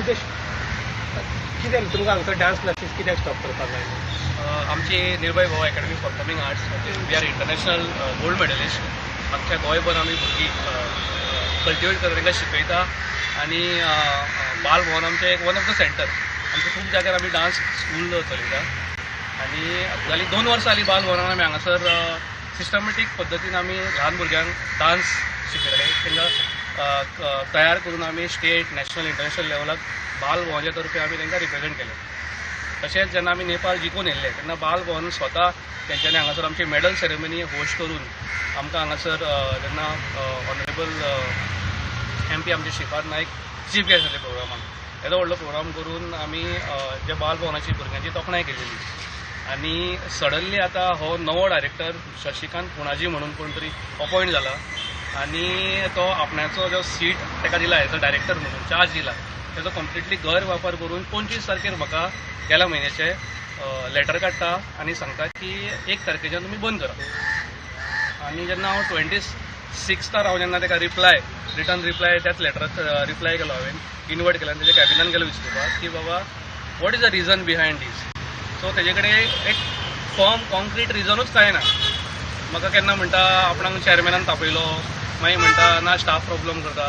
कितें कितें तुमकां हांगसर डान्स क्लासीस कित्याक स्टॉप करपाक जाय आमची Nirbhay Goa academy for performing arts we are international gold medalist अख्ख्या गोंयभर आमी भुरगीं कल्टिवेट करता तांकां शिकयता आनी बाल भवन आमचें एक वन ऑफ द सेंटर आमच्या खूब जाग्यार आमी डान्स स्कूल चलयता आनी जालीं दोन वर्सां जालीं बाल भवनान आमी हांगासर सिस्टमॅटीक पद्दतीन आमी ल्हान भुरग्यांक डान्स शिकयताले तांकां तयार करून आमी स्टेट नॅशनल इंटरनॅशनल लेवलाक बाल भवनाच्या तर्फे आमी तांकां रिप्रेझेंट केले. तशेंच जेन्ना आमी नेपाळ जिखून येयल्ले तेन्ना बाल भवन स्वता तेंच्यांनी हांगासर आमची मेडल सेरेमनी होस्ट करून आमकां हांगासर जेन्ना ऑनरेबल एम पी आमचे श्रीपाद नायक चीफ गेस्ट जाले प्रोग्रामाक येदो व्हडलो प्रोग्राम करून आमी जे बाल भवनाची भुरग्यांची तोखणाय केलेली. आनी सडनली आतां हो नवो डायरेक्टर शशिकांत पुणाजी म्हणून कोण तरी अपॉयंट जाला आनी तो आपणाचो जो सीट ताका दिला एज अ डायरेक्टर म्हणून चार्ज दिला तेजो कंप्लिटली गैरवापर करून पंचवीस तारखेर म्हाका गेल्या म्हयन्याचे लेटर काडटा आनी सांगता की एक तारखेच्यान तुमी बंद करा. आनी जेन्ना हांव ट्वेंटी सिक्स्थार हांव जेन्ना ताका रिप्लाय रिटर्न रिप्लाय त्याच लेटराक रिप्लाय केलो हांवें इनवर्ट केलो आनी तेज्या कॅबिनान गेलो विचारपाक की बाबा what is the reason behind this so तेजे कडेन एक फॉर्म कॉन्क्रीट रिजनूच काय ना. म्हाका केन्ना म्हणटा आपणाक चॅरमॅनान तापयलो मागीर म्हणटा ना स्टाफ प्रॉब्लम करता.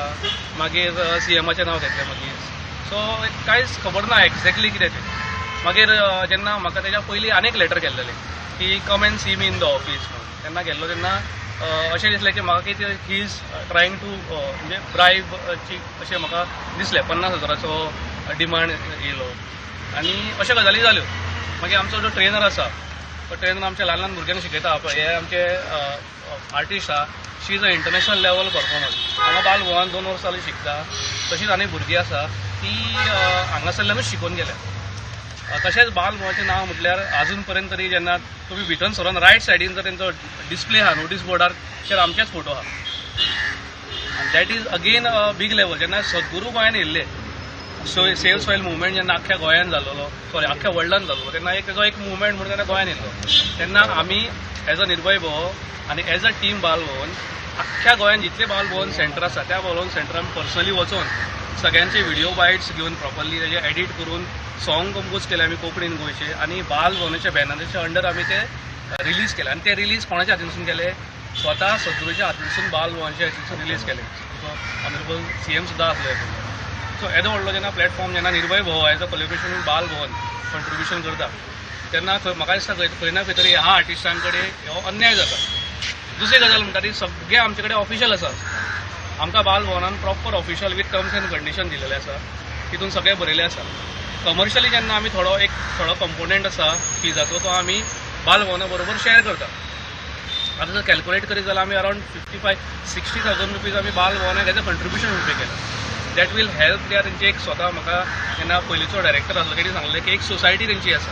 मागीर सी एमाचें नांव घेतलें मागीर सो कांयच खबर ना एक्झॅक्टली कितें तें. मागीर जेन्ना म्हाका तेज्या पयलीं आनीक लेटर केल्लेलें की come and see me in the office म्हणून. तेन्ना गेल्लो तेन्ना अशें दिसलें की म्हाका कितें ही इज ट्रायंग टू म्हणजे ब्रायब ची अशें म्हाका दिसलें पन्नास हजाराचो डिमांड येयलो आनी अश्यो गजाली जाल्यो मागीर आमचो जो ट्रेनर आसा तो आमच्या ल्हान ल्हान भुरग्यांक शिकयता पळय हे आमचे आर्टिस्ट आहा she is a international level performer हांगा बाल भवन दोन वर्सां जाली शिकता. तशीच आनी भुरगीं आसा ती हांगासरल्यानूच शिकून गेल्या. तशेंच बाल भवनाचें नांव म्हटल्यार आजून पर्यंत तरी जेन्ना तुमी भितर सरोन रायट सायडीन जर तेंचो डिस्प्ले आहा नोटीस बोर्डार तर आमचेच फोटो आहा that is again a big level जेन्ना सद्गुरू गोंयान येयल्ले सो सेव सॉयल मुवमेंट जेन्ना अख्ख्या गोंयान जाल्लो सॉरी अख्ख्या वर्ल्डान जाल्लो तेन्ना एक तेजो एक मुवमेंट म्हणून तेन्ना गोंयान येयलो तेन्ना आमी एज अ निर्भय भोव आनी एज अ टीम बाल भवन अख्ख्या गोंयान जितले बाल भवन सेंटर आसा त्या बाल भवन सेंटरान पर्सनली वचून सगळ्यांचे व्हिडिओ बायट्स घेवन प्रॉपरली तेजे एडिट करून सॉंग कंपोज केले आमी कोंकणीन गोंयचे आनी बाल भवनाच्या बॅनराच्या अंडर आमी ते रिलीज केले. आनी ते रिलीज कोणाच्या हातीनसून केले? स्वता सद्गुरूच्या हातीनसून बाल भवनाच्या हातीनसून रिलीज केले. ऑनरेबल सी एम सुद्दां असले. सो येदो व्हडलो जेन्ना प्लॅटफॉर्म जेन्ना निर्भय भव एज अ कॉलिब्रेशन बाल भवन कंट्रिब्युशन करता तेन्ना खंय म्हाका दिसता खंय खंय ना खंय तरी ह्या आर्टिस्टां कडेन हो अन्याय जाता दुसरी गजाल म्हणटा ती सगळे आमचे कडेन ऑफिशियल आसा आमकां बाल भवनान proper official with terms and condition दिलेले आसा तितून सगळें बरयलें आसा कमर्शियली जेन्ना आमी थोडो एक थोडो कंपोनंट आसा फिजाचो तो आमी बाल भवना बरोबर शेअर करता. आतां जर कॅल्क्युलेट करीत जाल्यार आमी around fifty five sixty thousand rupees आमी बाल भवनाक एज अ कंट्रिब्युशन पे केलं. दॅट वील हेल्प त्या तेंची एक स्वता म्हाका जेन्ना पयलींचो डायरेक्टर आसलो तेणी सांगलें की एक सोसायटी तेंची आसा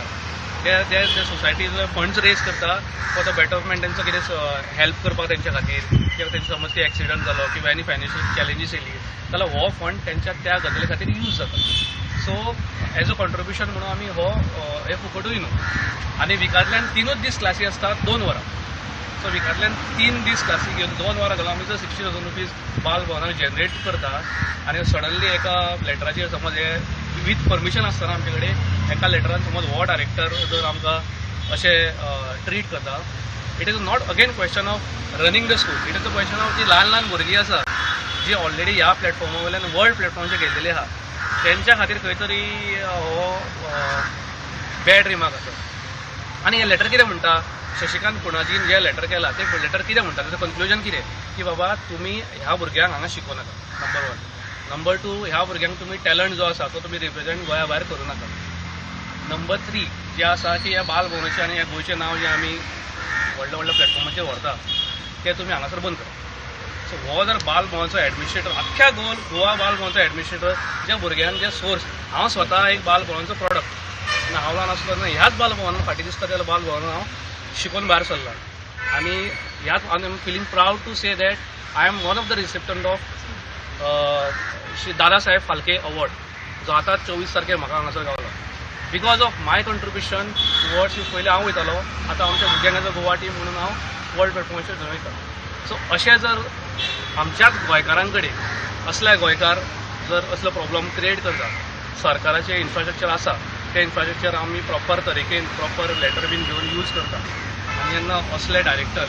ते ते ते सोसायटीज फंड्स रेज करता फॉर द बेटरमेंट तेंचो कितें हेल्प करपाक तेंच्या खातीर किंवा तेंचो समज ते एक्सिडंट जालो किंवा एनी फायनान्शियल चॅलेंजीस येयली जाल्यार हो फंड तेंच्या त्या गजाली खातीर यूज जाता. सो हो, एज अ कॉन्ट्रिब्युशन म्हणून आमी हो हे फुकटूय न्हू. आनी विकांतल्यान तिनूच दीस क्लासी आसतात दोन वरां. सो विकांतल्यान तीन दीस क्लासीक घेवन दोन वरां घालून आमी जर सिक्स्टी थावजंड रुपीज बाल भवनाक जनरेट करता. आनी सडनली एका लेटराचेर समज हे वीथ परमिशन आसतना आमचे कडेन एका लेटरान समज हो डायरेक्टर जर आमकां अशें ट्रीट करता. It is not again question of running the school it is a question of जी ल्हान ल्हान भुरगीं आसा जी ऑलरेडी ह्या प्लॅटफॉर्मा वयल्यान वर्ल्ड प्लॅटफॉर्माचेर गेल्लेली आहा तेंच्या खातीर खंय तरी हो बॅड रिमार्क आसा आनी हे लेटर कितें म्हणटा? शशिकांत कुणाजीन जे लेटर केला ते लेटर कितें म्हणटा तेचं कन्क्लुजन कितें की बाबा तुमी ह्या भुरग्यांक हांगा शिकोव नाका नंबर वन नंबर टू ह्या भुरग्यांक तुमी टॅलंट जो आसा तो तुमी रिप्रेझेंट गोंया भायर करूं नाका. नंबर थ्री जे आसा की ह्या बाल भवनाचें आनी ह्या गोंयचें नांव जें आमी व्हडल्या व्हडल्या प्लॅटफॉर्माचेर व्हरता तें तुमी हांगासर बंद करा. सो हो जर बाल भवनचो एडमिनिस्ट्रेटर अख्ख्या गोल गोवा बाल भवनचो एडमिनिस्ट्रेटर ज्या भुरग्यांक जे सोर्स हांव स्वता एक बाल भवनचो प्रॉडक्ट हांव ल्हान आसलो तेन्ना ह्याच बाल भवनान फाटीं दिसता त्या बाल भवनान हांव शिकून भायर सरला आनी ह्याच I am feeling proud to say that I am one of the recipient of Shri Dadasaheb Phalke award जो आतां चोवीस तारखेर म्हाका हांगासर गावलो because of my contribution word if पयलीं हांव वयतालो आतां आमच्या भुरग्यांक एज गोवा टीम म्हणून हांव वर्ल्ड प्लॅटफॉर्माचेर घेवन वयता सो अशें जर आमच्याच गोंयकारां कडेन असले गोंयकार जर असलो प्रॉब्लम क्रिएट करता सरकाराचें इन्फ्रास्ट्रक्चर आसा तें इन्फ्रास्ट्रक्चर आमी प्रॉपर तरेकेन प्रॉपर लेटर बीन घेवन यूज करता आनी जेन्ना असले डायरेक्टर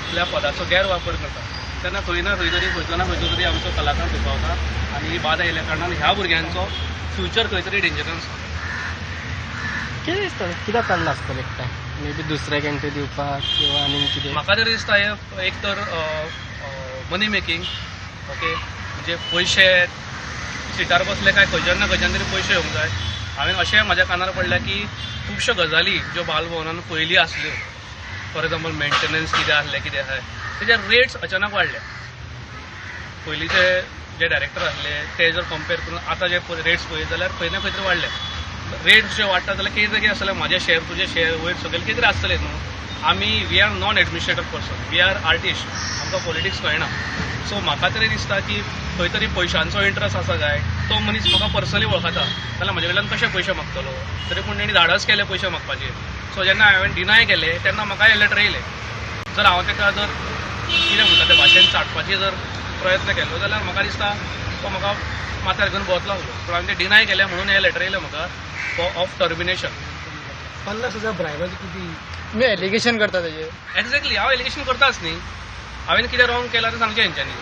आपल्या पदाचो गैरवापर करता तेन्ना खंय ना खंय तरी खंयचो ना खंयचो तरी आमचो कलाकार दुखावता आनी ही बाधा येयल्या कारणान ह्या भुरग्यांचो फ्युचर खंय तरी डेंजरान कितें दिसता कित्याक काडला आसतलें एकटां मे बी दुसऱ्याक एंट्री दिवपाक किंवा आनीक कितें म्हाका तरी दिसता हे एक तर मनी मेकींग ओके म्हणजे पयशे सिटार बसले काय खंयच्यान ना खंयच्यान तरी पयशे येवंक जाय. हांवें अशें म्हज्या कानार पडल्या की खुबश्यो गजाली ज्यो बालभवनान पयलीं आसल्यो फॉर एग्जाम्पल मेंटेनन्स कितें आसलें कितें आसा तेजे रेट्स अचानक वाडले पयलींचे जे डायरेक्टर आसले ते जर कंपेर करून आतां जे रेट्स पळयत जाल्यार खंय ना खंय तरी वाडले रेट्स जे वाडटा जाल्यार कितें कितें आसतलें म्हाजे शेअर तुजे शेअर वयर सगळें कितें तरी आसतलें न्हू आमी we are non administrative person we are artist आमकां पॉलिटिक्स कळना सो म्हाका तरी दिसता की खंय तरी पयशांचो इंट्रस्ट आसा काय तो मनीस म्हाका पर्सनली वळखता जाल्यार म्हजे कडल्यान कशे पयशे मागतलो? तरी पूण तेणी धाडस केले पयशे मागपाचे? सो जेन्ना हांवें डिनाय केले तेन्ना म्हाका हे लेटर येयले. जर हांव तेका जर कितें म्हणटा त्या भाशेन चाटपाचे जर प्रयत्न केलो जाल्यार म्हाका दिसता तो म्हाका माथ्यार घेवन भोंवतलो आसलो. पूण हांवें ते डिनाय केले म्हणून हे लेटर येयलें म्हाका फॉर ऑफ टर्मिनेशन पन्नास हजार ब्रायबाची किती मी एलिगेशन करता तेजेर एक्झॅक्टली हांव एलिगेशन करताच न्ही. हांवें कितें रॉंग केलां तें सांगचें हेंच्यांनी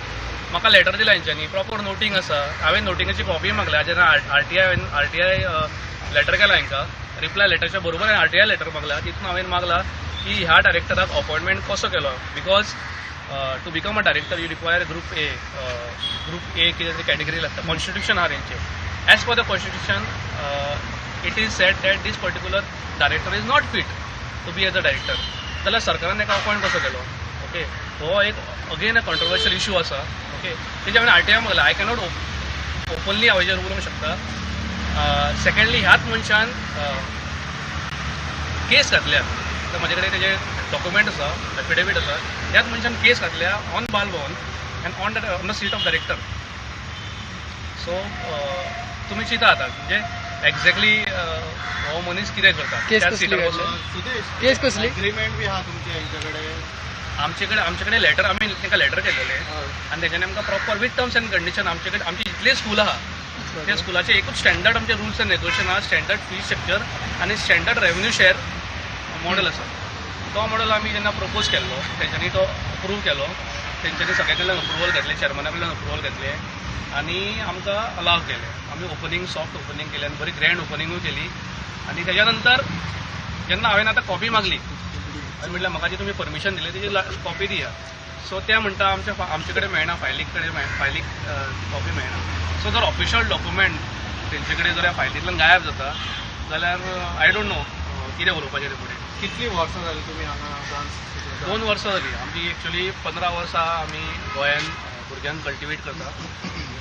म्हाका लेटर दिला हेंच्यांनी प्रॉपर नोटींग आसा हांवें नोटिंगाची कॉपी मागल्या. जेन्ना आर टी आय हांवें आर टी आय लेटर केला हेंकां रिप्लाय लेटरच्या बरोबर हांवें आर टी आय लेटर मागला तितून हांवें मागला की ह्या डायरेक्टराक अपॉयंटमेंट कसो केलो? Because to become a director you require group A group A कितें तरी कॅटेगरी लागता. कॉन्स्टिट्यूशन आहा तेंचे as per the constitution it is set that this particular director is not fit to be as a director जाल्यार सरकारान एका appoint कसो केलो? ओके हो एक अगेन अ कंट्रोवर्शियल इशू आसा ओके तेजे हांवें आर टी आय मागला आय कॅनॉट ओपनली हांव हेजेर उलोवंक शकता. सेकेंडली ह्याच मनशान केस घातल्या. तर म्हजे कडेन तेजे डॉक्युमेंट आसा एफिडेवीट आसा ह्याच मनशान केस घातल्या on Bal Bhavan and on the on the seat of director so तुमी चिंता आतां. म्हणजे एक्झॅक्टली हो मनीस कितें करता केस त्याच कसली सिटार घातल्या? बसून. सुदेश केस कसली? अग्रीमेंट बी आहा तुमच्या हेंच्याकडे आमचे कडेन आमचे कडेन लेटर आमी तांकां लेटर केलेले. आनी तेच्यानी आमकां proper with terms and condition आमचे कडेन आमचे जितले स्कूल आहा त्या स्कुलाचे एकूच स्टँडर्ड आमचे रुल्स अँड नेगोशिएशन आहा स्टँडर्ड फी स्ट्रक्चर आनी स्टँडर्ड रेवन्यू शेअर मॉडेल आसा तो मॉडेल आमी जेन्ना प्रपोज केल्लो तेंच्यांनी तो अप्रूव केलो. तेंच्यांनी सगळ्या कडल्यान अप्रुवल घेतले चेअरमना कडल्यान अप्रुवल घेतले. आनी आमकां अलाव केले आमी ओपनिंग सॉफ्ट ओपनिंग केली आनी बरी ग्रँड ओपनिंगूय केली. आनी तेच्या नंतर जेन्ना हांवें आतां कॉपी मागली. हांवें म्हटल्यार म्हाका जी तुमी परमिशन दिली तेजी कॉपी दिया. सो ते म्हणटा आमच्या आमचे कडेन मेळना फायलीक कडेन फायलीक कॉपी मेळना. सो जर ऑफिशियल डॉक्युमेंट तेंचे कडेन जर ह्या फायलींतल्यान गायब जाता जाल्यार आय डोंट नो कितें उलोवपाचें तें फुडें कितली वर्सां जाली तुमी हांगा दोन वर्सां जालीं आमची एक्चुली पंदरा वर्सां आमी गोंयान भुरग्यांक कल्टिवेट करता.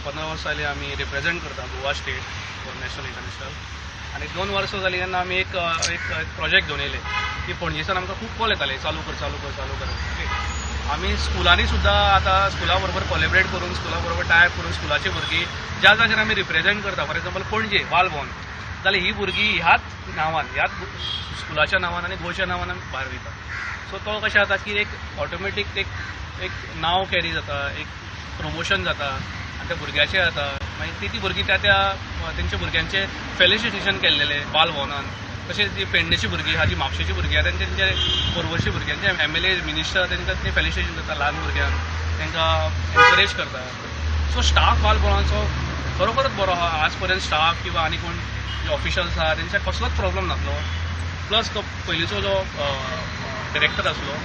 पंदरा वर्सां जालीं आमी रिप्रेझेंट करता Goa state for national international आनी दोन वर्सां जालीं तेन्ना आमी एक एक प्रोजेक्ट घेवन येयले की पणजेसान आमकां खूब कॉल येताले चालू कर चालू कर चालू कर. ओके आमी स्कुलांनी सुद्दां आतां स्कुला बरोबर कॉलेबरेट करून स्कुला बरोबर टायप करून स्कुलाची भुरगीं ज्या जाग्यार आमी रिप्रेझेंट करता फॉर एक्झाम्पल पणजे बालभवन. जाल्यार ही भुरगीं ह्याच नांवान ह्याच स्कुलाच्या नांवान आनी गोंयच्या नांवान आमी भायर वयता सो तो कशें जाता की एक ऑटोमॅटीक एक एक नांव कॅरी जाता एक प्रमोशन जाता. त्या भुरग्याचे जाता मागीर म्हणजे ती ती भुरगीं त्या त्या तेंच्या भुरग्यांचे फेलिसिटेशन केल्लेले बालभवनान तशेंच जी पेडणेची भुरगीं आहा जी म्हापशेची भुरगीं आहा तेंचे तेंचे पोरवोरची भुरग्यांचे एम एल ए मिनिस्टर तेंकां ते फेलिसिटेशन करता ल्हान भुरग्यांक तेंकां एनकरेज करता सो स्टाफ बालभवनाचो खरोखरच बरो आहा आज पर्यंत स्टाफ किंवा आनी कोण जे ऑफिशल्स आहा तेंच्या कसलोच प्रॉब्लम नासलो प्लस तो पयलींचो जो डिरेक्टर आसलो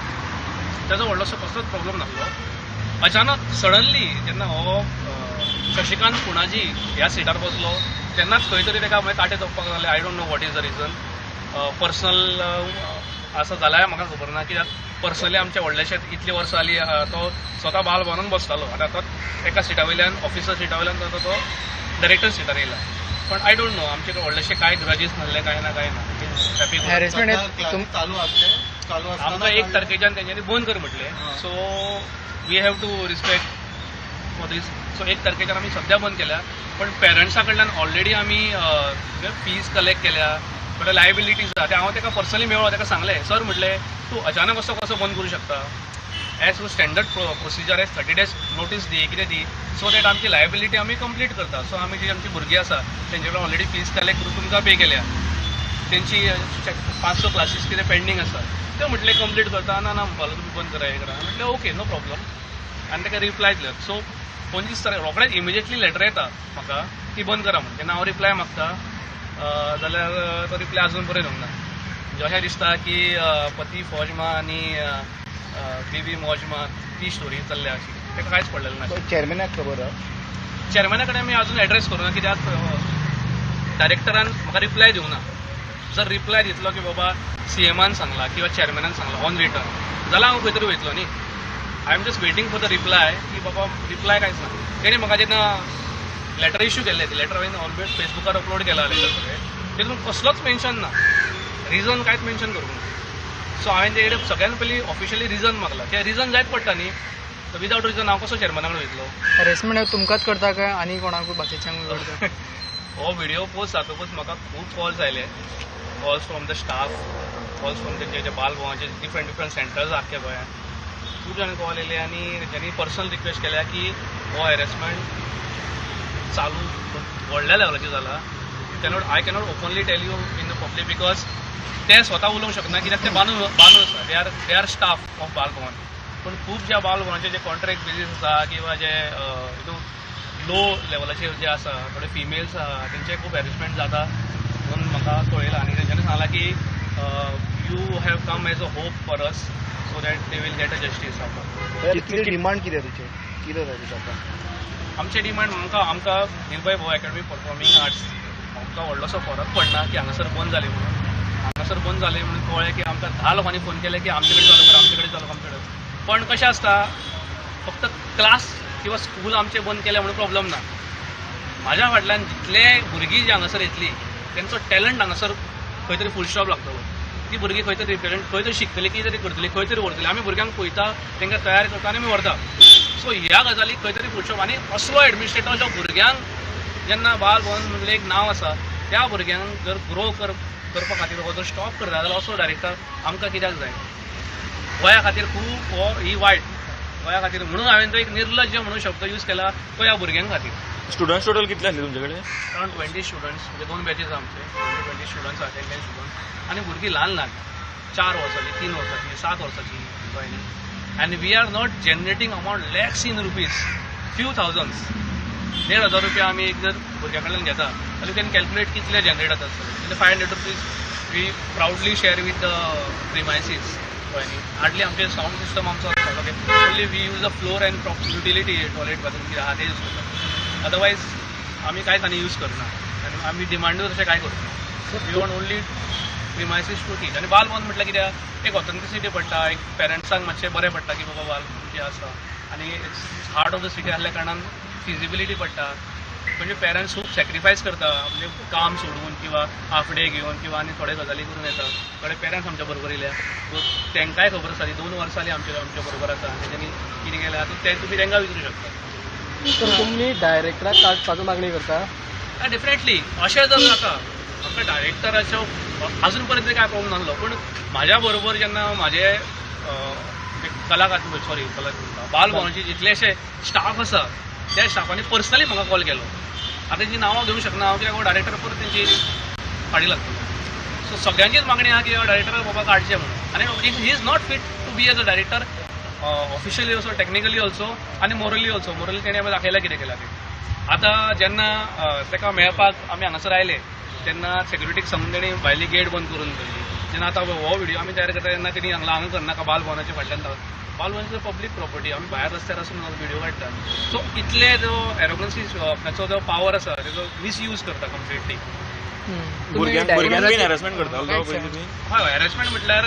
ताजो व्हडलोसो कसलोच प्रॉब्लम नासलो अचानक सडनली जेन्ना हो शशिकांत पुणाजी ह्या सिटार बसलो. तेन्नाच खंय तरी ताका मागीर काटे तोपपाक लागले. I don't know what is the reason personal आसा जाल्यार म्हाका खबर ना कित्याक पर्सनली आमचे व्हडलेशे इतली वर्सां जालीं तो स्वता बाल भवनान बसतालो आनी आतां एका सिटा वयल्यान ऑफिसर सिटा वयल्यान तो तो डायरेक्टर सिटार येयला पण आय डोंट नो आमचे कडेन व्हडलेशे कांय ग्रजीस नासले कांय ना कांय ना. आमकां एक तारखेच्यान तेंच्यांनी बंद कर म्हटलें. So we have to respect for this so एक तारखेच्यान आमी सद्या बंद केल्या. पण पेरंट्सा कडल्यान ऑलरेडी आमी फीज कलेक्ट केल्या. थोड्या लायबिलिटीज आसा ते हांव ताका पर्सनली मेळ्ळो ताका सांगलें सर म्हटलें तूं अचानक असो कसो बंद करूं शकता? As to standard procedure as thirty days notice दी कितें दी. सो दॅट आमची लायबिलिटी आमी कंप्लीट करता. सो आमी जी आमची भुरगीं आसा तेंचे कडेन ऑलरेडी फीज कलेक्ट करून तुमकां पे केल्या. तेंची पांच स क्लासीस कितें पेंडींग आसा ते म्हटले कंप्लीट करता. ना ना म्हणपाक लागलो, तुमी बंद करा हे करा. म्हटलें ओके नो प्रॉब्लम आनी ताका रिप्लाय दिलो. सो पंचवीस तारीख रोखडेच इमिजिएटली लेटर येता. म्हाका की बंद करा म्हणून. जेन्ना हांव रिप्लाय मागता जाल्यार तो रिप्लाय अजून पर्यंत येवंक ना म्हणजे अशें दिसता की पती फौजमा आनी बीबी मौजमा ती स्टोरी चल्ल्या अशी. ताका कांयच पडलेलें ना चेअरमॅनाक खबर चेअरमॅना कडेन आमी अजून एड्रेस करूना कित्याक डायरेक्टरान म्हाका रिप्लाय दिवना जर रिप्लाय दितलो की बाबा सी एमान सांगला किंवा चेअरमॅनान सांगला ऑन रिटर्न जाल्यार हांव खंय तरी वयतलो न्ही I am just waiting for the reply की बाबा रिप्लाय कांयच ना तेणी म्हाका जेन्ना लेटर इश्यू केल्लें ते लेटर हांवें ऑलवेज फेसबुकार अपलोड केला लेटर सगळें तितून कसलोच मेन्शन ना. रिजन कांयच मेन्शन करूंक ना सो हांवें ते सगळ्यान पयलीं ऑफिशियली रिजन मागला. ते रिजन जायत पडटा न्ही तर विदावट रिजन हांव कसो चेअरमॅना कडेन वयतलो हॅरेसमेंट तुमकांच करता काय? आनी कोणाकूय बाकीच्यांक करता? हो व्हिडिओ पोस्ट जातकूच म्हाका खूब कॉल्स आयले calls from the staff calls from तेंचे जे बालभवनाचे डिफरंट डिफरंट सेंटर्स आख्या गोंयांत खूब जाण कॉल आनी तेंच्यांनी पर्सनल रिक्वेस्ट केल्या की हो हॅरेसमेंट चालू व्हडल्या लेवलाचेर जाला cannot I cannot openly tell you in the public because ते स्वता उलोवंक शकना कित्याक ते बांदू बांदू आसा they are they are staff of Bal Bhavan. पूण खूब ज्या बालभवनाचे जे कॉन्ट्रॅक्ट बेजीस आसा किंवा जे यू लो लेवलाचे जे आसा थोडे फिमेल्स आहा तेंचे खूब हॅरेसमेंट जाता. म्हणून म्हाका कळयलां आनी तेंच्यांनी सांगलां की you have come as a hope for us so that they will get a justice कितली डिमांड कितें तुजें कितें जाय तुका आमचे डिमांड आमकां आमकां निर्भय भो अकॅडमी परफॉर्मींग आर्ट्स आमकां व्हडलोसो फरक पडना की हांगासर बंद जाली म्हणून. हांगासर बंद जाली म्हणून कळ्ळें की आमकां धा लोकांनी फोन केले की आमचे कडेन चालू करा आमचे कडेन चालू आमचे कडेन पण कशें आसता फक्त क्लास किंवा स्कूल आमचे बंद केले म्हणून प्रॉब्लेम ना. म्हाज्या फाटल्यान जितले भुरगीं जी हांगासर येतली तेंचो टॅलंट हांगासर खंय तरी फूल स्टॉप लागतलो ती भुरगीं खंय तरी रिप्रेझेंट खंय तरी शिकतली कितें तरी करतली खंय तरी व्हरतली आमी भुरग्यांक पळयता तेंकां तयार करता आनी आमी व्हरता. सो ह्या गजालीक खंय तरी स्टॉप आनी असलो एडमिनिस्ट्रेटर जो भुरग्यांक जेन्ना बाल भवन म्हणलें एक नांव आसा त्या भुरग्यांक जर ग्रो कर करपा खातीर हो जर स्टॉप करता जाल्यार असो डायरेक्टर आमकां कित्याक जाय? गोंया खातीर खूब हो ही वायट. गोंया खातीर म्हणून हांवें तो एक निर्लज्ज म्हणून शब्द यूज केला तो ह्या भुरग्यांक खातीर स्टुडंट्स टोटल कितले आसले तुमचे कडेन अरावंड ट्वेंटी स्टुडंट्स म्हणजे दोन बॅचीस आमचे. ट्वेंटी स्टुडंट्स टेन स्टुडंट्स आनी भुरगीं ल्हान ल्हान चार वर्सांची तीन वर्सांची सात वर्सांची कळ्ळें आनी we are not generating amount lakhs in rupees few thousands देड हजार रुपया आमी एक जर भुरग्या कडल्यान घेता जाल्यार कॅन कॅल्क्युलेट कितले जनरेट जाता आसतले five hundred rupees we probably share with the premises कळ्ळें हार्डली आमचे साऊंड सिस्टम आमचो आसता okay only we use the floor and proper utility toilet bathroom कितें आहा ते यूज करता अदरवायज आमी कांयच आनी यूज करना आनी आमी डिमांडूच अशें कांय करना we want only premises to teach आनी बाल भवन म्हटल्यार कित्याक एक ऑथेंटिसिटी पडटा एक पेरंट्सांक मातशें बरें पडटा की बाबा बाल कितें आसा आनी हार्ट ऑफ द सिटी आसल्या कारणान फिजिबिलिटी पडटा म्हणजे पेरंट्स खूब सॅक्रिफायस करता म्हणजे काम सोडून किंवा हाफ डे घेवन किंवा आनी थोडे गजाली करून येता थोडे पेरंट्स आमच्या बरोबर येयल्या सो तेंकांय खबर आसा ती दोन वर्सां जालीं आमच्या आमच्या बरोबर आसा आनी तेंच्यांनी कितें केलें? आतां तें तुमी तेंकां विचारूं शकता. तर तुम्ही डायरेक्टराक काडपाचो मागणी करता? डेफिनेटली अशें जर जाता म्हाका डायरेक्टराच्यो अजून पर्यंत काय प्रॉब्लम नासलो पूण म्हाज्या बरोबर जेन्ना म्हाजे सॉरी कलाकार बालभवनाचे जितलेशे स्टाफ आसा त्या स्टाफांनी पर्सनली म्हाका कॉल केलो. आतां तेंची नांवां घेवंक शकना हांव कित्याक डायरेक्टर परत तेंची फाडी लागतलो. सो सगळ्यांचीच मागणी आहा की डायरेक्टर बाबा काडचे म्हणून. आनी he is not fit to be as a director officially also technically also आनी मोरली ऑल्सो मोरली तेणें दाखयला कितें केला तें. आतां जेन्ना ताका मेळपाक आमी हांगासर आयले तेन्ना सेक्युरिटीक सांगून तेणी भायली गेट बंद करून दिली. जेन्ना आतां हो व्हिडिओ आमी तयार करता तेन्ना तेणी हांगा हांगा करनाका बाल फाटल्यान बाल भवनाची पब्लीक प्रॉपर्टी आमी भायर रस्त्यार आसून व्हिडिओ काडटा सो इतले जो एरोगन्सी जो पावर आसा तेजो मिसयूज करता कंप्लिटली भुरग्यांक भुरग्यांक बीन हॅरेसमेंट करता हय हॅरेसमेंट म्हटल्यार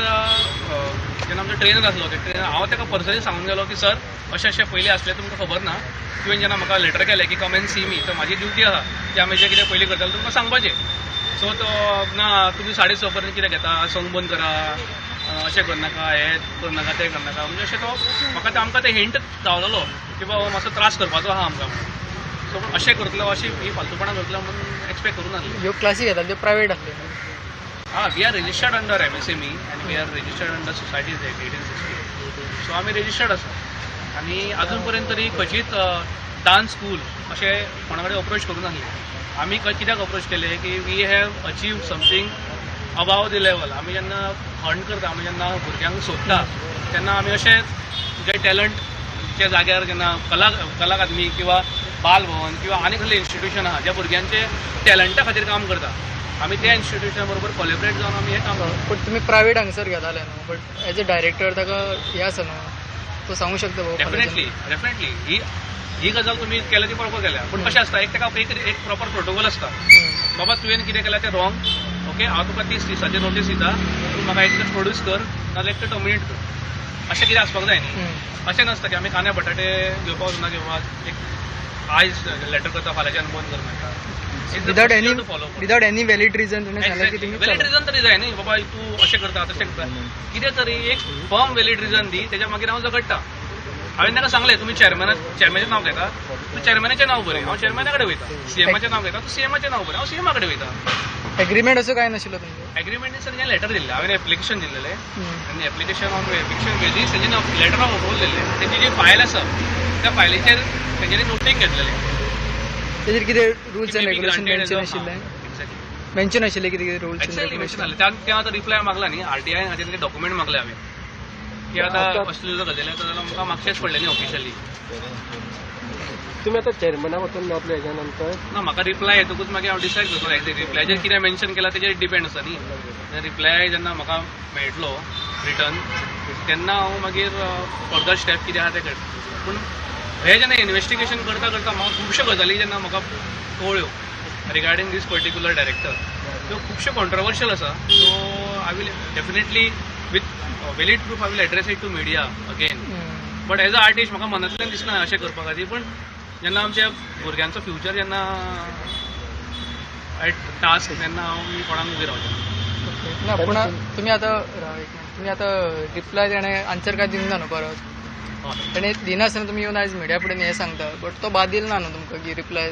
जेन्ना आमचो ट्रेनर आसलो ते ट्रेनर हांव ताका पर्सनली सांगून गेलो की सर अशें अशें पयलीं आसलें तुमकां खबर ना. तुवें जेन्ना म्हाका लेटर केलें की कम एन सी मी तर म्हाजी ड्युटी आहा की आमी जें कितें पयलीं करताले तुमकां सांगपाचें सो तो ना तुमी साडे स पर्यंत कितें घेता? संग बंद करा. अशें करनाका हें करनाका तें करनाका म्हणजे अशें तो म्हाका ते आमकां ते हिंट दावलेलो की बाबा मातसो त्रास करपाचो आहा आमकां. सो अशें करतलो अशी ही फालतूपणां करतलो म्हणून एक्सपेक्ट करूं नासलें ह्यो क्लासी घेताले त्यो प्रायवेट आसले हां we are registered under M S M E आणि we are registered under society eighteen sixty so आमी रजिस्टर्ड आसा आनी अजून पर्यंत तरी खंयचीच डान्स स्कूल अशें कोणा कडेन अप्रोच करूं नासले आमी कित्याक अप्रोच केले की we have achieve something above the level आमी जेन्ना फंड करता आमी जेन्ना भुरग्यांक सोदता तेन्ना आमी अशे जे टॅलंटच्या जाग्यार जेन्ना कला कला अकादमी किंवा बाल भवन किंवा आनी कसले इन्स्टिट्यूशन आहा ज्या भुरग्यांचे टॅलंटा खातीर काम करता आमी त्या इन्स्टिट्यूशना बरोबर कॉलेबरेट जावन आमी हें काम करता. पण तुम्ही प्रायव्हेट हांगसर घेताले न्हू बट एज अ डायरेक्टर ताका हे आसा न्हू तो सांगू शकता डेफिनेटली डेफिनेटली ही ही गजाल तुम्ही केल्या ती बरोबर केल्या. पण कशें आसता एक ताका एक एक प्रॉपर प्रोटोकॉल आसता बाबा तुवें कितें केलें तें रॉंग ओके हांव तुका तीस दिसाची नोटीस दिता तूं म्हाका एक दीस प्रोड्यूस कर नाजाल्यार एक तर टर्मिनेट कर. अशें कितें आसपाक जाय न्ही अशें नासता की आमी कांदे बटाटे घेवपाक वचना किंवा एक आयज लेटर करता फाल्यांच्यान बंद कर म्हणटा without any without any valid reason तुम्ही सांगला की व्हॅलिड. रिझन तरी जाय न्ही. बाबा तूं अशें करता तशें करता. कितें तरी एक फर्म व्हॅलिड रिझन दी तेच्या मागीर हांव झगडटा हांवें ताका सांगलें तुमी चॅरमॅना चॅरमॅनाचें नांव घेता. तूं चॅरमॅनाचें नांव बरें. हांव चॅरमॅना कडेन वयता सीएमाचें नांव घेता तूं सीएमाचें नांव बरें. हांव सीएमा कडेन वयता एग्रीमेंट असं काय नाशिल्लो तुमचो? एग्रीमेंट सर लेटर दिल्लें. हांवें एप्लिकेशन दिल्लें. आनी एप्लिकेशन ऑन एप्लिकेशन बेजीस तेजें लेटर ऑफ अप्रुवल दिल्लें तेजी जी फायल आसा त्या फायलीचेर तेजेर नोटींग घेतलेलें तेजेर कितें रुल्स मेन्शन आशिल्ले एक्झॅक्टली मेन्शन आशिल्ले कितें कितें रुल्स त्या आतां रिप्लाय मागला न्ही. आर टी आय हाजेर डॉक्युमेंट मागले हांवें की आतां गजाली आसा जाल्यार म्हाका मागचेच पडलें न्ही ऑफिशियली तुम्ही आता चेअरमॅना वचून आपल्या ह्याच्या नंतर ना म्हाका रिप्लाय येतकूच मागीर हांव डिसायड करतलो एक्झॅक्ट रिप्लायचेर कितें मेन्शन केला तेजेर डिपेंड आसा न्ही रिप्लाय जेन्ना म्हाका मेळटलो रिटर्न तेन्ना हांव मागीर फर्दर स्टेप कितें आहा तें करता पूण हे जेन्ना इन्व्हेस्टिगेशन करता करता म्हाका खुबश्यो गजाली जेन्ना म्हाका कळ्यो रिगार्डींग दीस पर्टिक्युलर डायरेक्टर त्यो खुबश्यो कॉन्ट्रवर्शियल आसा so I will definitely with valid proof I will address it to media again but as a artist म्हाका मनांतल्यान दिसना अशें करपा खातीर पण जेन्ना आमच्या भुरग्यांचो फ्युचर जेन्ना टास्क तेन्ना हांव मी कोणाक उबी रावचें ना पूण तुम्ही आता. तुम्ही आता रिप्लाय ताणे आन्सर काय दिना न्हू परत. ताणे दिनासतना तुम्ही येवन आयज मिडिया फुडें हें सांगता बट तो बाद दिलो ना न्हू तुमकां की रिप्लाय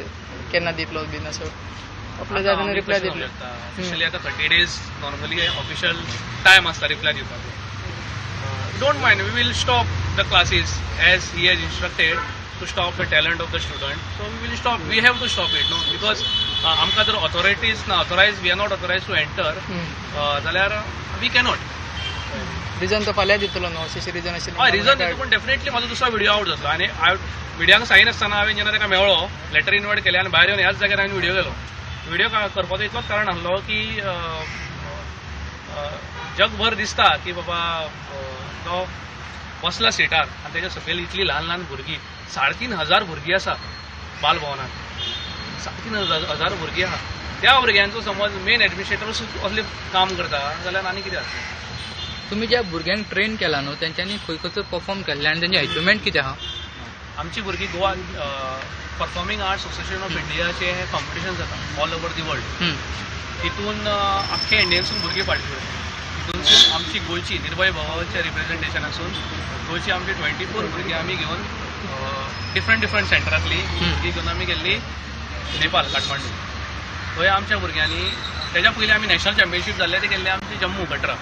केन्ना दितलो बीन असो आपल्या जाय तेन्ना रिप्लाय दितलो. ऑफिशियली आतां thirty days normally official time आसता रिप्लाय दिवपाक don't mind we will stop the classes as he has instructed to stop the talent of the student so we will stop we have to stop it no because आमकां जर authorities ना authorise we are not authorise to enter जाल्यार we cannot reason तो फाल्यां दितलो न्हू अशें region हय आशिल्लें रिजन दिता पूण डेफिनेटली म्हाजो दुसरो व्हिडिओ आवट जातलो आनी व्हिडिओक सायनासतना हांवें जेन्ना ताका मेळ्ळो लेटर इनवायट केलें आनी भायर येवन ह्याच जाग्यार हांवें व्हिडिओ केलो व्हिडिओ करपाचो इतलोच कारण आसलो की जगभर दिसता की बाबा तो बसला सिटार आनी तेच्या सकयल इतली ल्हान ल्हान भुरगीं साडेतीन हजार भुरगीं आसा बालभवनात. साडेतीन हजार हजार भुरगीं आहा त्या भुरग्यांचो समज मेन एडमिनिस्ट्रेटर असले काम करता जाल्यार आनी कितें आसता तुम्ही ज्या भुरग्यांक ट्रेन केला न्हू तेंच्यांनी खंय खंयचो परफॉर्म केल्ले आनी तेंचे अचिवमेंट कितें आहा आमची भुरगीं Goa performing arts association of इंडियाचे हे कॉम्पिटिशन जाता ऑल ओवर दी वर्ल्ड. तितून अं, आख्खे इंडियेनसून भुरगीं पार्टिसिपेट तितूनसून आमची गोंयची निर्भय भवाच्या रिप्रेझेंटेशनासून गोंयची आमची ट्वेंटी फोर भुरगीं आमी घेवन डिफरंट डिफरंट सेंटरांतली भुरगीं घेवन आमी गेल्ली नेपाल काठमांडू. थंय आमच्या भुरग्यांनी तेच्या पयलीं आमी नॅशनल चॅम्पियनशीप जाल्ले ते गेल्ले आमचे जम्मू कटरा.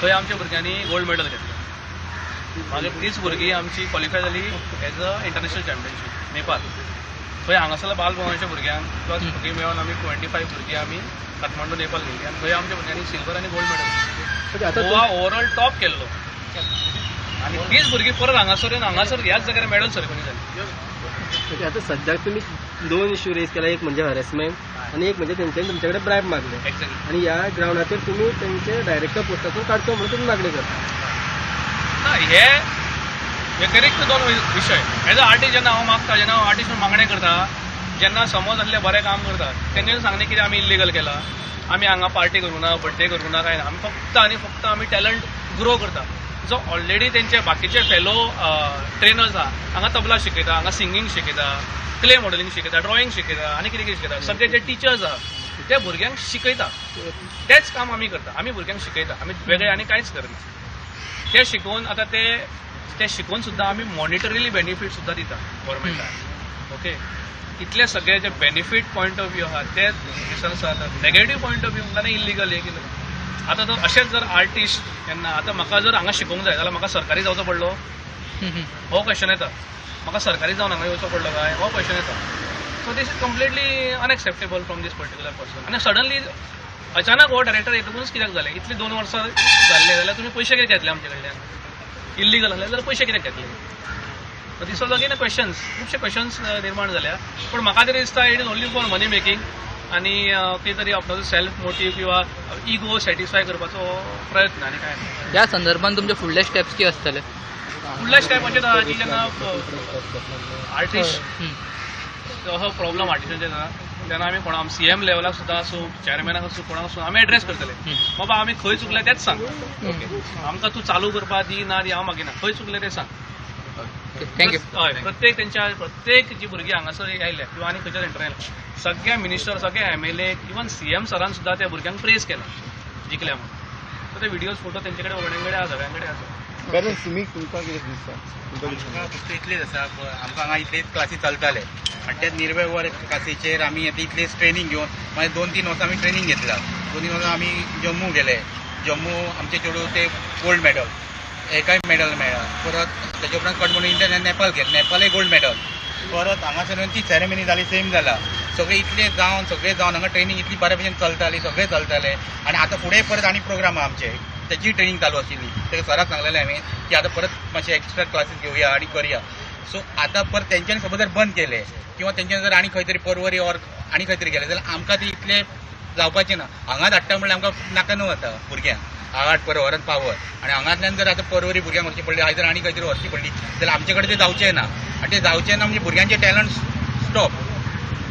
थंय आमच्या भुरग्यांनी गोल्ड मेडल घेतलें. मागीर तीच भुरगीं आमची क्वॉलिफाय जाली as a international championship Nepal. थंय हांगासरल्या बालभवनाच्या भुरग्यांक किंवा भुरगीं मेळोन आमी ट्वेंटी फायव्ह भुरगीं आमी काठमांडू नेपाल गेली. आनी थंय आमच्या भुरग्यांनी सिल्वर आनी गोल्ड मेडल आता गोवा ओवरऑल टॉप केल्लो. आनी तीच भुरगीं परत हांगासर येवन हांगासर ह्याच जाग्यार मेडल सेरेमनी जाली आता सध्याक तुम्ही दोन इश्यू रेज केला. एक म्हणजे हॅरेसमेंट आणि एक म्हणजे त्यांच्यानी तुमच्याकडे ब्रायब मागले एक्झॅक्टली आणि या ग्राउंडाचेर तुम्ही त्यांचे डायरेक्टर पोस्टातून काढतो म्हणून तुम्ही मागणी करता. ना हे व्यतिरिक्त दोन विशय एज अ आर्टिस्ट जेन्ना हांव मागता जेन्ना हांव आर्टिस्ट मागणें करता जेन्ना समज असले बरें काम करता। तेंच्यानी सांगलें कितें आमी इल्लिगल केला। आमी हांगा पार्टी करूं ना बड्डे करूं ना काय ना। आमी फक्त आनी फक्त आमी टॅलंट ग्रो करता। जो ऑलरेडी तेंचे बाकीचे फेलो ट्रेनर्स आहा हांगा तबला शिकयता हांगा सिंगींग शिकयता क्ले मॉडलिंग शिकयता ड्रॉइंग शिकयता आनी कितें कितें शिकयता सगळे जे टिचर्स आहा ते भुरग्यांक शिकयता तेच काम आमी करता। आमी भुरग्यांक शिकयता आमी वेगळे आनी कांयच करना ते शिकवून आता ते ते शिकवून सुद्धा आम्ही मॉनिटरीली बेनिफीट सुद्धा दिता गव्हर्मेंटाक ओके इतले सगळे जे बेनिफीट पॉयंट ऑफ व्यू आहा ते नेगेटिव्ह पॉयंट ऑफ व्यू म्हणटा इल्लिगल हे केलं आता तर अशेंच जर आर्टिस्ट केन्ना आता म्हाका जर हांगा शिकूंक जाय जाल्यार म्हाका सरकारी जावचो पडलो. हो क्वेश्चन येता म्हाका सरकारी जावन हांगा येवचो पडलो काय? हो क्वेश्चन येता so this is completely unacceptable from this particular person आनी सडनली अचानक हो डायरेक्टर येतकूच कित्याक जालें इतली दोन वर्सां जाल्ले जाल्यार तुमी पयशे कित्याक घेतले आमचे कडल्यान इल्लीगल आसले जाल्यार पयशे कित्याक घेतले दीस वॉज अगेन क्वेश्चन्स खुबशे क्वेश्चन्स निर्माण जाल्या पूण म्हाका तरी दिसता it is only for money making आनी अं, कितें तरी आपणाचो सेल्फ मोटीव किंवा इगो सॅटिस्फाय करपाचो प्रयत्न आनी काय ना ह्या संदर्भात तुमचे फुडले स्टेप्स किती आसतले फुडल्या स्टेप जेन्ना आर्टिस्ट. असो प्रॉब्लम आर्टिस्टांचे जाता तेन्ना आमी कोणा सी एम लेवलाक सुद्दां आसूं चॅरमॅनाक आसूं कोणाक आसूं आमी एड्रेस करतले. बाबा आमी खंय चुकले तेच सांग. आमकां तू चालू करपा दी ना दी हांव मागिना खंय चुकले ते सांग. थँक्यू हय प्रत्येक तेंच्या प्रत्येक जी भुरगीं हांगासर आयल्या किंवा आनी खंयच्या सेंटर आयल्या सगळ्या मिनिस्टर सगळे M L A even C M सरान सुद्दां त्या भुरग्यांक प्रेज केला जिखल्या म्हणून सो ते व्हिडियोज फोटो तेंचे कडेन वगडे कडेन आसा सगळ्यां कडेन आसा कारण तुमी तुमकां कितें दिसता. फक्त इतलेच आसा आमकां हांगा इतलेच क्लासी चलताले आनी ते निर्भय वर क्लासीचेर आमी आतां इतलेच ट्रेनींग घेवन मागीर दोन तीन वर्सां आमी ट्रेनींग घेतला. दोन तीन वर्सां आमी जम्मू गेले. जम्मू आमचे चेडूं ते गोल्ड मेडल एकाय मेडल मेळ्ळा परत तेजे उपरांत कटमण इंटरनॅशनल नेपाल गेले नेपालय गोल्ड मेडल परत हांगासर ती सेरेमनी जाली सेम जाला सगळे इतले जावन सगळे जावन हांगा ट्रेनींग इतली बऱ्या भशेन चलताली सगळे चलताले आनी आतां फुडें परत आनी प्रोग्राम आहा आमचे. त्याची ट्रेनींग चालू आशिल्ली ते सराक सांगलेलें हांवें की आतां परत मातशे एक्स्ट्रा क्लासीस घेवया आनी करया. सो आतां परत तेंच्यांनी सपोज जर बंद केले किंवा तेंच्यानी जर आनी खंय तरी परवरी ऑर आनी खंय तरी गेले जाल्यार आमकां ते इतले जावपाचें ना हांगाच धाडटा म्हणल्यार आमकां नाका न्हू आतां भुरग्यांक आठ पर व्हरत पावर. आनी हांगातल्यान जर आतां परवरी भुरग्यांक व्हरची पडली आयज जर आनी खंय तरी व्हरची पडली जाल्यार आमचे कडेन ते जावचें ना आनी ते जावचें ना म्हणजे भुरग्यांचे टॅलंट स्टॉप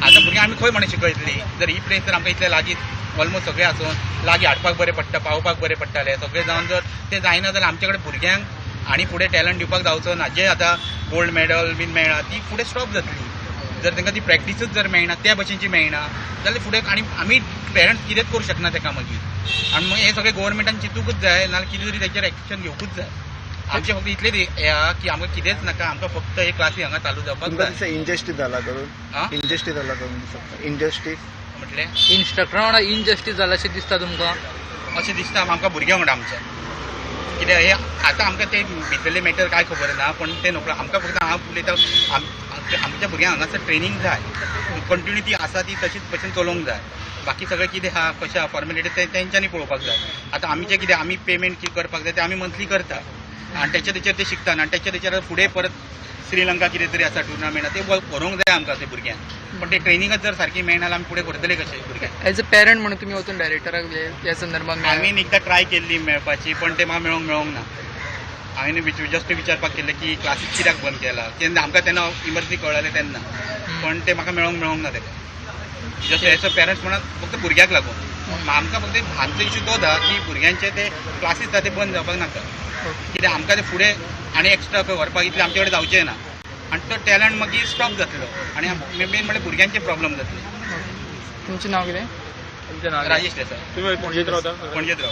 आतां भुरग्यांक आमी खंय म्हणून शिकयतली? जर ही प्लेस जर आमकां इतले लागीं ऑलमोस्ट सगळे आसून लागीं हाडपाक बरें पडटा पावोवपाक बरें पडटाले. सगळे जावन जर ते जायना जाल्यार आमचे कडेन भुरग्यांक आनी फुडें टॅलंट दिवपाक जावचो ना. जे आतां गोल्ड मेडल बीन मेळ्ळा ती फुडें स्टॉप जातली. जर तांकां ती प्रॅक्टीसच जर मेळना त्या भशेनची मेळना जाल्यार फुडें आनी आमी पेरंट्स कितेंच करूं शकना ताका मागीर. आनी मागीर हे सगळें गोवोरमेंटान चिंतूकूच जाय नाल्यार कितें तरी तेचेर एक्शन घेवकूच जाय. आमचे फक्त इतलेच हे आहा की आमकां कितेंच नाका. आमकां फक्त हे क्लासी हांगा चालू जावपाक इंजस्टीस जाला करून. आं? इंजस्टीस जाला करून इंजस्टीस म्हटलें? इन्स्ट्रक्टरा वांगडा इनजस्टीस जाला अशें दिसता तुमकां? अशें दिसता आमकां भुरग्यां वांगडा आमच्या कित्याक हे आतां आमकां ते भितरले मॅटर कांय खबर ना पूण ते नको आमकां फक्त हांव उलयता आमच्या भुरग्यांक हांगासर ट्रेनींग जाय. कंटिन्यू ती आसा ती तशीच भशेन चलोवंक जाय. बाकी सगळें कितें आहा कशें आहा फॉर्मेलिटी ते तेंच्यांनी पळोवपाक जाय. आतां आमी जें कितें आमी पेमेंट कितें करपाक जाय तें आमी मंथली करता. आनी तेच्या तेचेर ते शिकतात. आनी तेच्या तेचेर फुडें परत श्रीलंका कितें तरी आसा टुर्नामेंट ते व्हरोंक जाय आमकां ते भुरग्यांक पण ते ट्रेनिंगच जर सारकी मेळना जाल्यार आमी फुडें व्हरतले कशे भुरग्यांक ॲज अ पेरंट म्हणून तुम्ही वचून डायरेक्टराक हे- ह्या संदर्भात. हांवें एकदां ट्राय केल्ली मेळपाची पण ते म्हाका मेळोंक मेळोंक ना. हांवें जस्ट विचारपाक केल्लें की क्लासीस कित्याक बंद केला? तेन्ना आमकां तेन्ना इमर्जन्सी कळलें तेन्ना पण ते म्हाका मेळोंक मेळोंक ना तेका एज अ पेरंट्स म्हणून फक्त भुरग्याक लागून. आमकां फक्त आमचो इश्यू तोच आहा की भुरग्यांचे ते क्लासीस आसा ते बंद जावपाक नाका. कित्याक आमकां ते फुडें आनी एक्स्ट्रा खंय व्हरपाक इतलें आमचे कडेन जावचें ना. आनी तो टॅलंट मागीर स्टॉप जातलो. आनी मेन म्हणल्यार भुरग्यांचे प्रॉब्लम जातले. तुमचें नाव कितें? तुमचें नाव? राजेश देसाय तुम्ही पणजेत रावता पणजेत राव.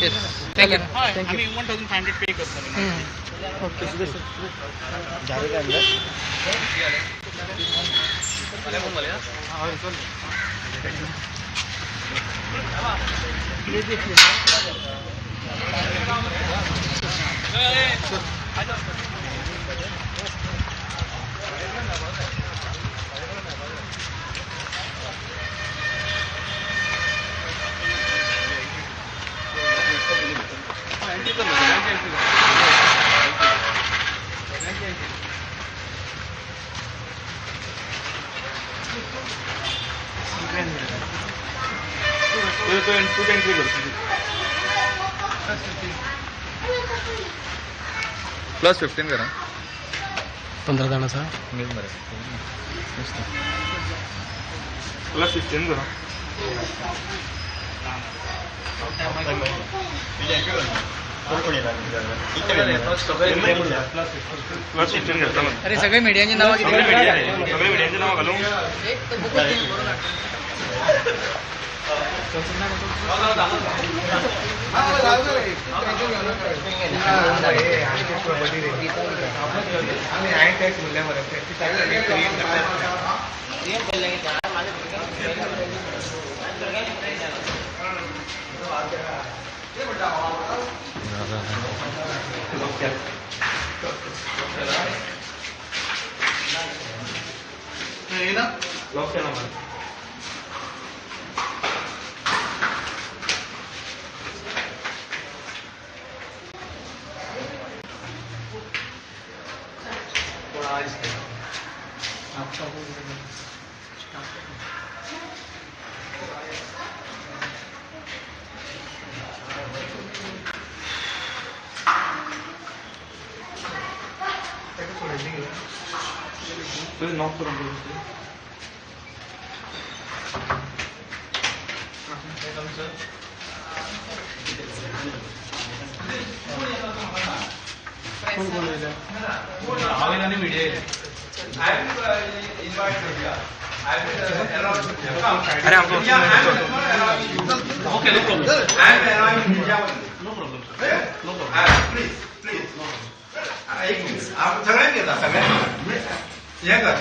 येस थँक्यू हय Thank you. आमी one thousand five hundred pay करतले हम्म. ओके झाले काय अंदाज तू तू करतो प्लस फिफ्टीन करा। पंधरा जणांचा प्लस फिफ्टीन करा प्लस फिफ्टीन करता मग अरे सगळे मीडियाची नावं सगळे किती मीडिया आहे सगळे मीडियाचे नाव घालून आम्ही आहे टॅक्स म्हणल्यावर प्रॅक्टिस सगळ्यांक घेता सगळ्यांक हे कर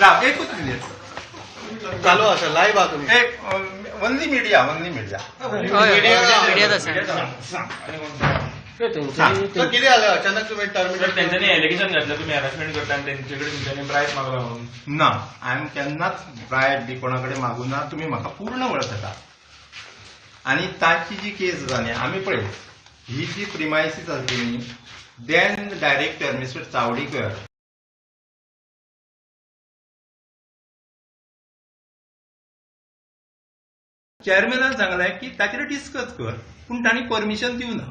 राव एकूच मिनिट चालू आसा लाईव्ह आहा तुम्ही एक वन्ली मिडिया वन्ली मिडिया कितें अचानक तुमी टर्मिनेट त्यांच्यानी एलिगेशन घातलं तुम्ही हॅरेसमेंट करता आणि त्यांच्याकडे तुमच्यानी प्रायस मागला म्हणून ना हांवें केन्नाच ब्रायड बी कोणा कडेन मागूं ना तुमी म्हाका पूर्ण वळखता आनी ताची जी केस जाली आमी पळय ही जी प्रिमायसीस आसली न्ही. Then director mister Chawdikar. चेअरमॅनान सांगलें की ताचेर डिस्कस कर. पूण तांणी परमिशन दिवना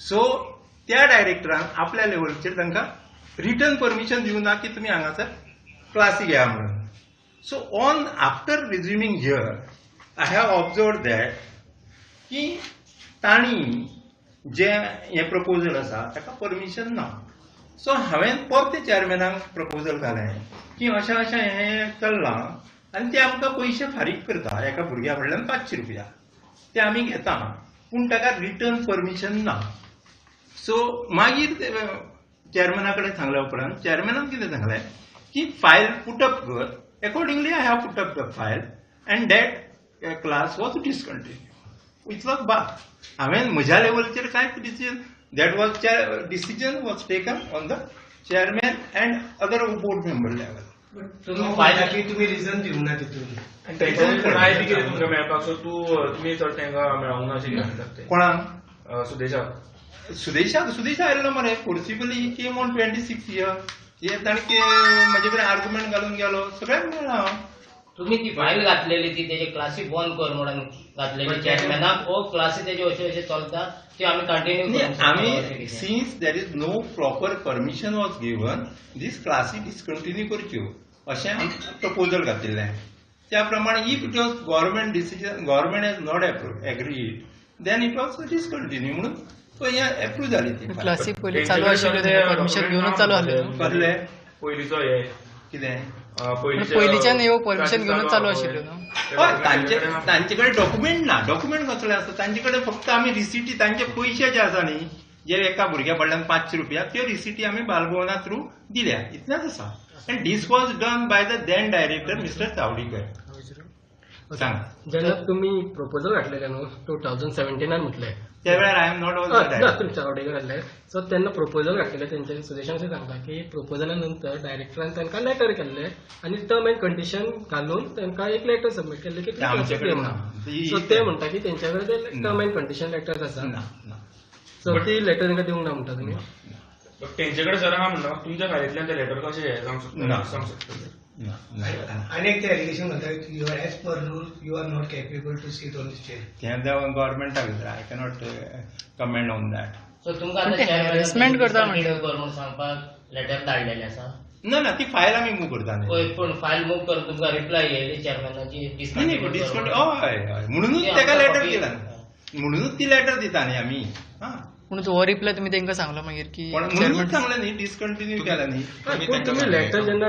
सो त्या डायरेक्टरान आपल्या लेवलचेर तांकां रिटर्न परमिशन दिवना की तुमी हांगासर क्लासी घेया म्हणून. So on after resuming here I have observe that की तांणी जे हे प्रपोजल आसा ताका परमिशन ना. सो हांवें परते चेअरमॅनाक प्रपोजल घालें की अशें अशें हें चल्लां आनी ते आमकां पयशे फारीक करता एका भुरग्या कडल्यान पांचशे रुपया. ते आमी घेता. पूण ताका रिटर्न परमिशन ना. सो मागीर चेअरमॅना कडेन सांगल्या उपरांत चेअरमॅनान कितें सांगलें? की फायल पुटअप कर accordingly I have put up the file and that class was discontinue it was but हांवें म्हज्या लेवलचेर कांयच decision that was decision was taken on the chairman and other board member level तुम्ही पाहिला की तुम्ही reason दिवंक ना तितून बी मेळपाक सो तूं तुमी चड तांकां मेळोंक ना अशें कोणाक अं, सुदेशाक सुदेशाक सुदेश आयलो मरे forcibly came on twenty six year ताणें म्हाजे कडेन आर्ग्युमेंट घालून गेलो. सगळ्यांक मेळ्ळा हांव तुम्ही ती फाईल घातलेली ती त्याचे क्लासी बंद कर म्हणून घातलेली चेअरमॅनाक ओ क्लासी त्याचे अशे अशे चलता ते आम्ही कंटिन्यू आम्ही since there is no proper permission was given this classy discontinue करच्यो अशें आमी प्रपोजल घातिल्लें त्या प्रमाणे if it was government decision government has not approve agreed then it was discontinue म्हणून पळय एप्रूव जाली ती क्लासी पयलीं चालू आशिल्ल्यो परमिशन घेवनूच चालू आसलेल्यो कसले पयलींचो हे कितें पयलींचे पयलींच्यान ह्यो परमिशन घेवनूच चालू आशिल्ल्यो न्हू हय तांचे तांचे कडेन डॉक्युमेंट ना डॉक्युमेंट कसले आसता तांचे कडेन फक्त आमी रिसिटी तांचे पयशे जे आसा न्ही जे एका भुरग्या कडल्यान पांचशे रुपया त्यो रिसिटी आमी बालभवना थ्रू दिल्या. इतलेंच आसा and this was done by the then director mister Chawdikar सांग. जेन्ना तुमी प्रपोजल घातलेले न्हू टू थावजंड सेव्हन्टिनान म्हटले त्या वेळार I am not on the ना डायरेक्टर तुमच्या आवडीकर सो तेन्ना प्रपोजल घातलेले तेंचे सुदेशान अशें सांगता की प्रपोजला नंतर डायरेक्टरान तांकां लेटर केल्ले आनी टर्म अँड कंडिशन घालून तांकां एक लेटर सबमीट केल्ले की. सो ते म्हणटा की तेंच्या कडेन ते टर्म अँड कंडिशन लेटर्स आसा सो ती लेटर तांकां दिवंक ना म्हणटा तुमी तेंचे कडेन सर हांव म्हणटा तुमच्या खात्यांतल्यान ते लेटर कशें हे जावंक ना. शकता एक ते एलिगेशन म्हणतात you are as per rule you are not capable to sit on this chair तें गव्हर्मेंटाक भितर I cannot comment on that so तुमकां करता म्हणून सांगपाक लेटर धाडलेले आसा ना ना ती फायल आमी मूव करता पूण फायल मूव करून तुमकां रिप्लाय येयली चेअरमॅनाची म्हणून. हय हय म्हणूनच ती ताका लेटर दिला म्हणूनच ती लेटर दिता न्ही आमी हा पूण हो रिप्लाय तुमी तांकां सांगलो मागीर की म्हणूनच सांगलें न्ही डिसकंटिन्यू केला न्ही लेटर जेन्ना